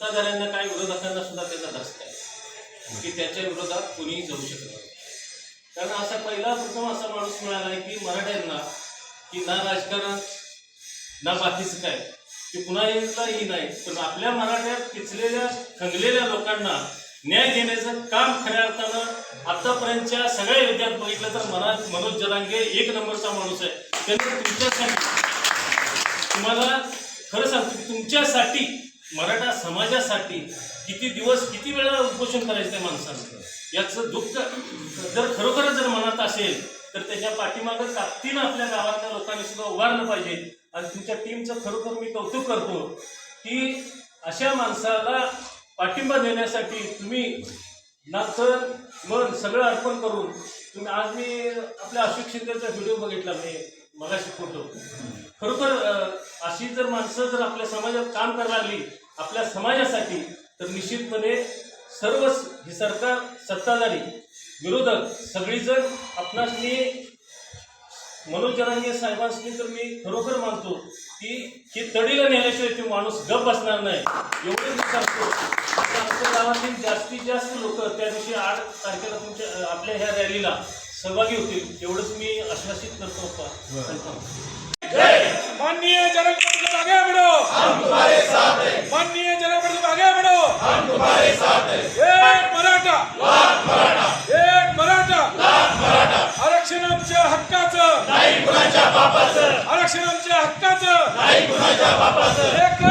सत्ताधाऱ्यांना काय विरोधकांना सुद्धा त्याचा धसका आहे की त्याच्या विरोधात कोणीही जाऊ शकत नाही. कारण असा पहिला प्रथम असा माणूस मिळाला आहे की मराठ्यांना की ना राजकारण ना बाकीचं काय. ते पुन्हा एकदाही नाही पण आपल्या मराठ्यात पिचलेल्या खंगलेल्या लोकांना न्याय देण्याचं काम खऱ्या अर्थानं आतापर्यंतच्या सगळ्या योद्ध्यात बघितलं तर मना मनोज जरांगे एक नंबरचा माणूस आहे. त्यांनी तुमच्यासाठी तुम्हाला खरं सांगतो की तुमच्यासाठी मराठा समाजासाठी किती दिवस किती वेळा उपोषण करायचं त्या माणसानं याचं दुःख जर खरोखरच जर मनात असेल तर त्याच्या पाठीमागं ताकदीनं आपल्या गावातल्या लोकांनी सुद्धा उभारलं पाहिजे. आणि तुमच्या टीमचं खरोखर मी कौतुक करतो की अशा माणसाला पाठिंबा देण्यासाठी तुम्ही ना मन सगळं अर्पण करून तुम्ही आज मी आपल्या अशोक शिंदेचा व्हिडिओ बघितला मी मला शिकवतो खरोखर अशी जर माणसं जर आपल्या समाजात काम करायला लागली आपल्या समाजासाठी तर निश्चितपणे सर्व हे सरकार सत्ताधारी विरोधक सगळीजण आपणासनी मनोज जरांगे साहेबांनी तर मी खरोखर मानतो की ही तडीला नेल्याशिवाय ते माणूस गप बसणार नाही. एवढे मी सांगतो. आमच्या गावातील जास्तीत जास्त लोक त्या दिवशी आठ तारखेला तुमच्या आपल्या ह्या रॅलीला सहभागी होतील. एवढंच मी आश्वासित करतो. माननीय जनक परिषद आगे बढ़ो माननीय जनक परिषद आगे बढ़ो एक मराठा! एक मराठा! आरक्षण आमच्या हक्काचं! आरक्षण आमच्या हक्काचं! एकच मिशन